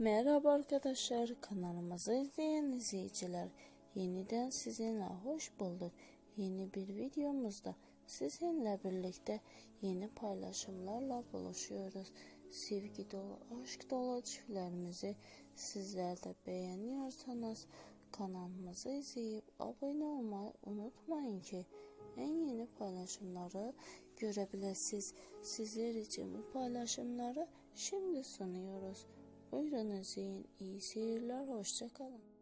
Merhaba arkadaşlar kanalımızı izleyen izleyiciler yeniden sizinle hoş bulduk. Yeni bir videomuzda sizinle birlikte yeni paylaşımlarla buluşuyoruz. Sevgi dolu, aşk dolu çiftlerimizi sizler de beğeniyorsanız kanalımızı izleyip abone olmayı unutmayın ki en yeni paylaşımları görebilirsiniz. Sizler için bu paylaşımları şimdi sunuyoruz. Buyurun izleyin. İyi seyirler. Hoşçakalın.